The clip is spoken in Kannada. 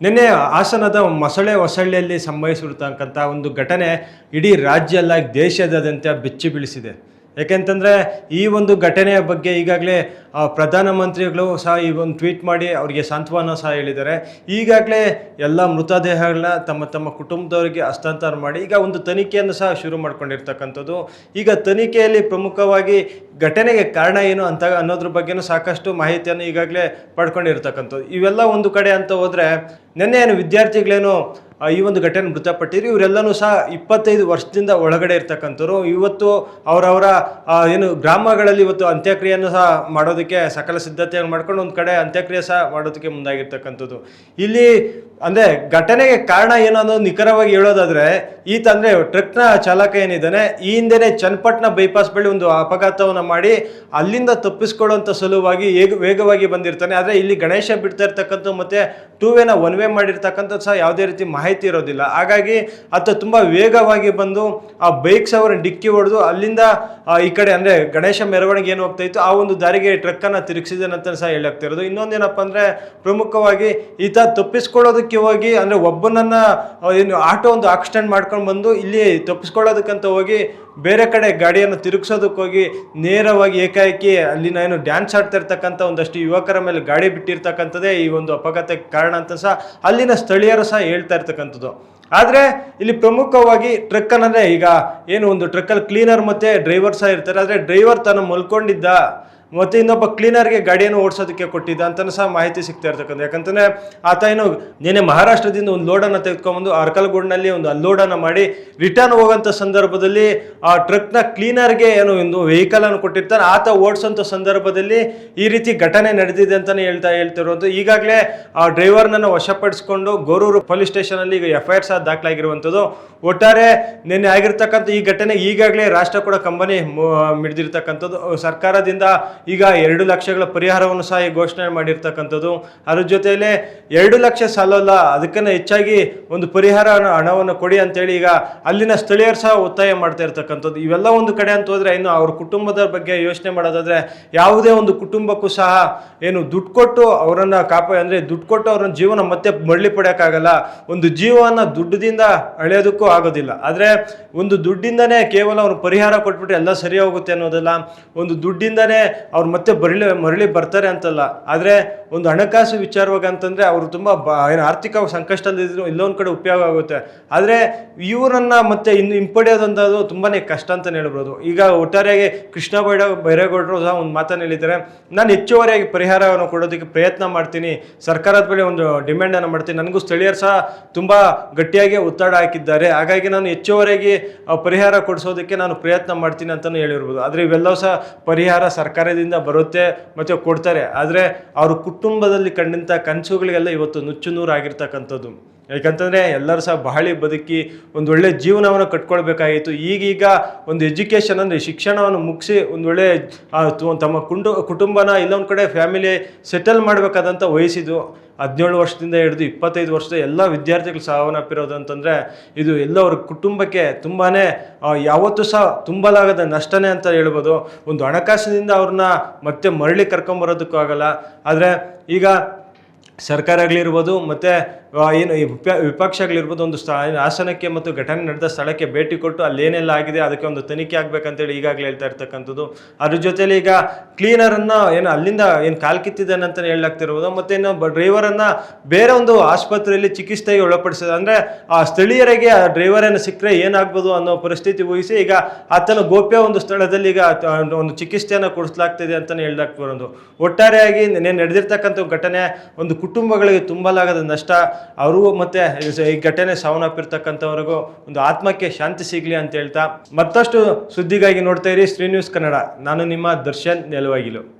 ನಿನ್ನೆ ಹಾಸನದ ಮೊಸಳೆ ಹೊಸಳ್ಳಿಯಲ್ಲಿ ಸಂಭವಿಸಿರ್ತಕ್ಕಂಥ ಒಂದು ಘಟನೆ ಇಡೀ ರಾಜ್ಯ ಅಲ್ಲ ದೇಶದಾದ್ಯಂತ ಬೆಚ್ಚಿ ಬೀಳಿಸಿದೆ. ಯಾಕೆಂತಂದರೆ ಈ ಒಂದು ಘಟನೆಯ ಬಗ್ಗೆ ಈಗಾಗಲೇ ಪ್ರಧಾನಮಂತ್ರಿಗಳು ಸಹ ಈ ಒಂದು ಟ್ವೀಟ್ ಮಾಡಿ ಅವರಿಗೆ ಸಾಂತ್ವನ ಸಹ ಹೇಳಿದ್ದಾರೆ. ಈಗಾಗಲೇ ಎಲ್ಲ ಮೃತದೇಹಗಳನ್ನ ತಮ್ಮ ತಮ್ಮ ಕುಟುಂಬದವರಿಗೆ ಹಸ್ತಾಂತರ ಮಾಡಿ ಈಗ ಒಂದು ತನಿಖೆಯನ್ನು ಸಹ ಶುರು ಮಾಡ್ಕೊಂಡಿರ್ತಕ್ಕಂಥದ್ದು. ಈಗ ತನಿಖೆಯಲ್ಲಿ ಪ್ರಮುಖವಾಗಿ ಘಟನೆಗೆ ಕಾರಣ ಏನು ಅಂತ ಅನ್ನೋದ್ರ ಬಗ್ಗೆನೂ ಸಾಕಷ್ಟು ಮಾಹಿತಿಯನ್ನು ಈಗಾಗಲೇ ಪಡ್ಕೊಂಡಿರ್ತಕ್ಕಂಥದ್ದು. ಇವೆಲ್ಲ ಒಂದು ಕಡೆ ಅಂತ ಹೋದರೆ, ನಿನ್ನೆ ಏನು ವಿದ್ಯಾರ್ಥಿಗಳೇನು ಈ ಒಂದು ಘಟನೆ ಮೃತಪಟ್ಟಿದ್ರು. ಇವರೆಲ್ಲನೂ ಸಹ ಇಪ್ಪತ್ತೈದು ವರ್ಷದಿಂದ ಒಳಗಡೆ ಇರ್ತಕ್ಕಂಥವ್ರು. ಇವತ್ತು ಅವರವರ ಏನು ಗ್ರಾಮಗಳಲ್ಲಿ ಇವತ್ತು ಅಂತ್ಯಕ್ರಿಯೆಯನ್ನು ಸಹ ಮಾಡೋದಕ್ಕೆ ಸಕಲ ಸಿದ್ಧತೆಯನ್ನು ಮಾಡ್ಕೊಂಡು ಒಂದು ಕಡೆ ಅಂತ್ಯಕ್ರಿಯೆ ಸಹ ಮಾಡೋದಕ್ಕೆ ಮುಂದಾಗಿರ್ತಕ್ಕಂಥದ್ದು. ಇಲ್ಲಿ ಅಂದರೆ ಘಟನೆಗೆ ಕಾರಣ ಏನು ಅನ್ನೋದು ನಿಖರವಾಗಿ ಹೇಳೋದಾದರೆ ಈತ ಅಂದರೆ ಟ್ರಕ್ನ ಚಾಲಕ ಏನಿದ್ದಾನೆ, ಈ ಹಿಂದೆನೇ ಚನ್ನಪಟ್ಟಣ ಬೈಪಾಸ್ ಬಳಿ ಒಂದು ಅಪಘಾತವನ್ನು ಮಾಡಿ ಅಲ್ಲಿಂದ ತಪ್ಪಿಸ್ಕೊಳ್ಳುವಂಥ ಸಲುವಾಗಿ ಹೇಗ, ವೇಗವಾಗಿ ಬಂದಿರ್ತಾನೆ. ಆದರೆ ಇಲ್ಲಿ ಗಣೇಶ ಬಿಡ್ತಾ ಇರ್ತಕ್ಕಂಥ ಮತ್ತು ಟೂ ವೇನ ಒನ್ ವೇ ಮಾಡಿರ್ತಕ್ಕಂಥದ್ದು ಸಹ ಯಾವುದೇ ರೀತಿ ಮಾಹಿತಿ ಇರೋದಿಲ್ಲ. ಹಾಗಾಗಿ ಆತ ತುಂಬ ವೇಗವಾಗಿ ಬಂದು ಆ ಬೈಕ್ ಸವರ ಡಿಕ್ಕಿ ಹೊಡೆದು ಅಲ್ಲಿಂದ ಈ ಕಡೆ ಅಂದರೆ ಗಣೇಶ ಮೆರವಣಿಗೆ ಏನು ಹೋಗ್ತಾ ಇತ್ತು, ಆ ಒಂದು ದಾರಿಗೆ ಟ್ರಕ್ಕನ್ನು ತಿರುಗಿಸಿದನಂತ ಸಹ ಹೇಳಾಗ್ತಿರೋದು ಇನ್ನೊಂದೇನಪ್ಪ ಅಂದರೆ ಪ್ರಮುಖವಾಗಿ ಈತ ತಪ್ಪಿಸ್ಕೊಳ್ಳೋದಕ್ಕೆ ಹೋಗಿ, ಅಂದರೆ ಒಬ್ಬನನ್ನ ಏನು, ಆಟೋ ಒಂದು ಆಕ್ಸಿಡೆಂಟ್ ಮಾಡ್ಕೊಂಡು ಬಂದು ಇಲ್ಲಿ ತಪ್ಪಿಸ್ಕೊಳ್ಳೋದಕ್ಕಂತ ಹೋಗಿ ಬೇರೆ ಕಡೆ ಗಾಡಿಯನ್ನು ತಿರುಗಿಸೋದಕ್ಕೆ ಹೋಗಿ ನೇರವಾಗಿ ಏಕಾಏಕಿ ಅಲ್ಲಿನ ಏನು ಡ್ಯಾನ್ಸ್ ಆಡ್ತಾ ಇರ್ತಕ್ಕಂಥ ಒಂದಷ್ಟು ಯುವಕರ ಮೇಲೆ ಗಾಡಿ ಬಿಟ್ಟಿರ್ತಕ್ಕಂಥದ್ದೇ ಈ ಒಂದು ಅಪಘಾತಕ್ಕೆ ಕಾರಣ ಅಂತ ಸಹ ಅಲ್ಲಿನ ಸ್ಥಳೀಯರು ಸಹ ಹೇಳ್ತಾ ಇರ್ತಕ್ಕಂಥದ್ದು. ಆದರೆ ಇಲ್ಲಿ ಪ್ರಮುಖವಾಗಿ ಟ್ರಕ್ ಅನ್ನೋದೇ ಈಗ ಏನು ಒಂದು ಟ್ರಕ್ಕಲ್ಲಿ ಕ್ಲೀನರ್ ಮತ್ತು ಡ್ರೈವರ್ ಸಹ ಇರ್ತಾರೆ. ಆದರೆ ಡ್ರೈವರ್ ತಾನು ಮಲ್ಕೊಂಡಿದ್ದ ಮತ್ತೆ ಇನ್ನೊಬ್ಬ ಕ್ಲೀನರ್ಗೆ ಗಾಡಿಯನ್ನು ಓಡಿಸೋದಕ್ಕೆ ಕೊಟ್ಟಿದ್ದ ಅಂತಲೂ ಸಹ ಮಾಹಿತಿ ಸಿಗ್ತಾ ಇರ್ತಕ್ಕಂಥ ಯಾಕಂತಂದ್ರೆ ಆತ ಏನು ನಿನ್ನೆ ಮಹಾರಾಷ್ಟ್ರದಿಂದ ಒಂದು ಲೋಡನ್ನು ತೆಗೆದುಕೊಂಡ್ಬಂದು ಅರ್ಕಲ್ಗೂಡ್ನಲ್ಲಿ ಒಂದು ಅನ್ಲೋಡನ್ನು ಮಾಡಿ ರಿಟರ್ನ್ ಹೋಗೋಂಥ ಸಂದರ್ಭದಲ್ಲಿ ಆ ಟ್ರಕ್ನ ಕ್ಲೀನರ್ಗೆ ಏನು ಒಂದು ವೆಹಿಕಲನ್ನು ಕೊಟ್ಟಿರ್ತಾನೆ. ಆತ ಓಡಿಸೋಂಥ ಸಂದರ್ಭದಲ್ಲಿ ಈ ರೀತಿ ಘಟನೆ ನಡೆದಿದೆ ಅಂತಲೇ ಹೇಳ್ತಾ ಹೇಳ್ತಿರೋದು ಈಗಾಗಲೇ ಆ ಡ್ರೈವರ್ನನ್ನು ವಶಪಡಿಸಿಕೊಂಡು ಗೋರೂರು ಪೊಲೀಸ್ ಸ್ಟೇಷನಲ್ಲಿ ಈಗ ಎಫ್ ಐ ಆರ್ ಸಹ ದಾಖಲಾಗಿರುವಂಥದ್ದು. ಒಟ್ಟಾರೆ ನಿನ್ನೆ ಆಗಿರ್ತಕ್ಕಂಥ ಈ ಘಟನೆ ಈಗಾಗಲೇ ರಾಷ್ಟ್ರ ಕೂಡ ಕಂಬನಿ ಮಿಡಿದಿರ್ತಕ್ಕಂಥದ್ದು. ಸರ್ಕಾರದಿಂದ ಈಗ ಎರಡು ಲಕ್ಷಗಳ ಪರಿಹಾರವನ್ನು ಸಹ ಈ ಘೋಷಣೆ ಮಾಡಿರ್ತಕ್ಕಂಥದ್ದು. ಅದ್ರ ಜೊತೆಯಲ್ಲೇ ಎರಡು ಲಕ್ಷ ಸಾಲಲ್ಲ, ಅದಕ್ಕನ್ನ ಹೆಚ್ಚಾಗಿ ಒಂದು ಪರಿಹಾರ ಹಣ- ಹಣವನ್ನು ಕೊಡಿ ಅಂತೇಳಿ ಈಗ ಅಲ್ಲಿನ ಸ್ಥಳೀಯರು ಸಹ ಒತ್ತಾಯ ಮಾಡ್ತಾ ಇರ್ತಕ್ಕಂಥದ್ದು. ಇವೆಲ್ಲ ಒಂದು ಕಡೆ ಅಂತ ಹೋದ್ರೆ ಇನ್ನು ಅವ್ರ ಕುಟುಂಬದ ಬಗ್ಗೆ ಯೋಚನೆ ಮಾಡೋದಾದ್ರೆ ಯಾವುದೇ ಒಂದು ಕುಟುಂಬಕ್ಕೂ ಸಹ ಏನು ದುಡ್ಡು ಕೊಟ್ಟು ಅವರನ್ನ ಕಾಪ, ಅಂದ್ರೆ ದುಡ್ಡು ಕೊಟ್ಟು ಅವ್ರನ್ನ ಜೀವನ ಮತ್ತೆ ಮರಳಿ ಪಡೆಯೋಕ್ಕಾಗಲ್ಲ ಒಂದು ಜೀವನ ದುಡ್ಡದಿಂದ ಅಳೆಯೋದಕ್ಕೂ ಆಗೋದಿಲ್ಲ. ಆದರೆ ಒಂದು ದುಡ್ಡಿಂದನೇ ಕೇವಲ ಅವ್ರು ಪರಿಹಾರ ಕೊಟ್ಬಿಟ್ಟು ಎಲ್ಲ ಸರಿ ಹೋಗುತ್ತೆ ಅನ್ನೋದಲ್ಲ. ಒಂದು ದುಡ್ಡಿಂದನೇ ಅವ್ರು ಮತ್ತೆ ಬರಲಿ ಮರಳಿ ಬರ್ತಾರೆ ಅಂತಲ್ಲ. ಆದರೆ ಒಂದು ಹಣಕಾಸು ವಿಚಾರವಾಗಿ ಅಂತಂದರೆ ಅವರು ತುಂಬ ಬ, ಏನು ಆರ್ಥಿಕ ಸಂಕಷ್ಟದಲ್ಲಿದ್ರು ಒಂದು ಕಡೆ ಉಪಯೋಗ ಆಗುತ್ತೆ. ಆದರೆ ಇವರನ್ನು ಮತ್ತೆ ಇನ್ನು ಹಿಂಪಡೆಯೋದಂಥದ್ದು ತುಂಬಾ ಕಷ್ಟ ಅಂತಲೇ ಹೇಳ್ಬೋದು. ಈಗ ಒಟ್ಟಾರೆಯಾಗಿ ಕೃಷ್ಣ ಬೈಡ, ಬೈರೇಗೌಡರು ಸಹ ಒಂದು ಮಾತನ್ನು ಹೇಳಿದ್ದಾರೆ. ನಾನು ಹೆಚ್ಚುವರಿಯಾಗಿ ಪರಿಹಾರವನ್ನು ಕೊಡೋದಕ್ಕೆ ಪ್ರಯತ್ನ ಮಾಡ್ತೀನಿ. ಸರ್ಕಾರದ ಬಳಿ ಒಂದು ಡಿಮ್ಯಾಂಡನ್ನು ಮಾಡ್ತೀನಿ. ನನಗೂ ಸ್ಥಳೀಯರು ಸಹ ತುಂಬ ಗಟ್ಟಿಯಾಗಿ ಒತ್ತಡ ಹಾಕಿದ್ದಾರೆ. ಹಾಗಾಗಿ ನಾನು ಹೆಚ್ಚುವರಿಯಾಗಿ ಪರಿಹಾರ ಕೊಡಿಸೋದಕ್ಕೆ ನಾನು ಪ್ರಯತ್ನ ಮಾಡ್ತೀನಿ ಅಂತಲೂ ಹೇಳಿರ್ಬೋದು. ಆದರೆ ಇವೆಲ್ಲವೂ ಸಹ ಪರಿಹಾರ ಸರ್ಕಾರದಿಂದ ಬರುತ್ತೆ ಮತ್ತು ಕೊಡ್ತಾರೆ. ಆದರೆ ಅವ್ರ ಕುಟುಂಬದಲ್ಲಿ ಕಂಡಂಥ ಕನಸುಗಳಿಗೆಲ್ಲ ಇವತ್ತು ನುಚ್ಚು ನೂರು ಆಗಿರ್ತಕ್ಕಂಥದ್ದು ಯಾಕಂತಂದರೆ ಎಲ್ಲರೂ ಸಹ ಬಹಳಿ ಬದುಕಿ ಒಂದು ಒಳ್ಳೆ ಜೀವನವನ್ನು ಕಟ್ಕೊಳ್ಬೇಕಾಗಿತ್ತು. ಈಗೀಗ ಒಂದು ಎಜುಕೇಷನ್ ಅಂದರೆ ಶಿಕ್ಷಣವನ್ನು ಮುಗಿಸಿ ಒಂದು ಒಳ್ಳೆ ತಮ್ಮ ಕುಂಡು, ಕುಟುಂಬನ ಇಲ್ಲೊಂದು ಕಡೆ ಫ್ಯಾಮಿಲಿ ಸೆಟಲ್ ಮಾಡಬೇಕಾದಂಥ ವಯಸ್ಸಿದು ಹದಿನೇಳು ವರ್ಷದಿಂದ ಹಿಡಿದು ಇಪ್ಪತ್ತೈದು ವರ್ಷದ ಎಲ್ಲ ವಿದ್ಯಾರ್ಥಿಗಳು ಸಾವನ್ನಪ್ಪಿರೋದು ಅಂತಂದರೆ ಇದು ಎಲ್ಲ ಅವ್ರ ಕುಟುಂಬಕ್ಕೆ ತುಂಬಾ ಯಾವತ್ತೂ ಸಹ ತುಂಬಲಾಗದ ನಷ್ಟನೇ ಅಂತ ಹೇಳ್ಬೋದು. ಒಂದು ಹಣಕಾಸಿನಿಂದ ಅವ್ರನ್ನ ಮತ್ತೆ ಮರಳಿ ಕರ್ಕೊಂಬರೋದಕ್ಕೂ ಆಗಲ್ಲ. ಆದರೆ ಈಗ ಸರ್ಕಾರ ಆಗಲಿರ್ಬೋದು ಮತ್ತು ಏನು ಈ ವಿಪ, ವಿಪಕ್ಷಗಳಿರ್ಬೋದು ಒಂದು ಸ್ಥಳ ಆಸನಕ್ಕೆ ಮತ್ತು ಘಟನೆ ನಡೆದ ಸ್ಥಳಕ್ಕೆ ಭೇಟಿ ಕೊಟ್ಟು ಅಲ್ಲೇನೆಲ್ಲ ಆಗಿದೆ, ಅದಕ್ಕೆ ಒಂದು ತನಿಖೆ ಆಗಬೇಕಂತೇಳಿ ಈಗಾಗಲೇ ಹೇಳ್ತಾ ಇರ್ತಕ್ಕಂಥದ್ದು. ಅದ್ರ ಜೊತೇಲಿ ಈಗ ಕ್ಲೀನರನ್ನು ಏನು ಅಲ್ಲಿಂದ ಏನು ಕಾಲ್ ಕಿತ್ತಿದ್ದಾನೆ ಅಂತಲೇ ಹೇಳಲಾಗ್ತಿರ್ಬೋದು. ಮತ್ತು ಇನ್ನು ಡ್ರೈವರನ್ನು ಬೇರೆ ಒಂದು ಆಸ್ಪತ್ರೆಯಲ್ಲಿ ಚಿಕಿತ್ಸೆಗೆ ಒಳಪಡಿಸಿದ. ಅಂದರೆ ಆ ಸ್ಥಳೀಯರಿಗೆ ಆ ಡ್ರೈವರನ್ನು ಸಿಕ್ಕರೆ ಏನಾಗ್ಬೋದು ಅನ್ನೋ ಪರಿಸ್ಥಿತಿ ಊಹಿಸಿ ಈಗ ಆತನ ಗೋಪ್ಯ ಒಂದು ಸ್ಥಳದಲ್ಲಿ ಈಗ ಒಂದು ಚಿಕಿತ್ಸೆಯನ್ನು ಕೊಡಿಸಲಾಗ್ತಿದೆ ಅಂತಲೇ ಹೇಳಲಾಗ್ತಿರೋದು. ಒಟ್ಟಾರೆಯಾಗಿ ನೆನೆ ನಡೆದಿರ್ತಕ್ಕಂಥ ಘಟನೆ ಒಂದು ಕುಟುಂಬಗಳಿಗೆ ತುಂಬಲಾಗದ ನಷ್ಟ. ಅವ್ರಿಗೂ ಮತ್ತೆ ಈ ಘಟನೆ ಸಾವನ್ನಪ್ಪಿರ್ತಕ್ಕಂಥವ್ರಿಗೂ ಒಂದು ಆತ್ಮಕ್ಕೆ ಶಾಂತಿ ಸಿಗಲಿ ಅಂತ ಹೇಳ್ತಾ ಮತ್ತಷ್ಟು ಸುದ್ದಿಗಾಗಿ ನೋಡ್ತಾ ಇರಿ ಶ್ರೀ ನ್ಯೂಸ್ ಕನ್ನಡ. ನಾನು ನಿಮ್ಮ ದರ್ಶನ್ ನೆಲವಾಗಿಲು.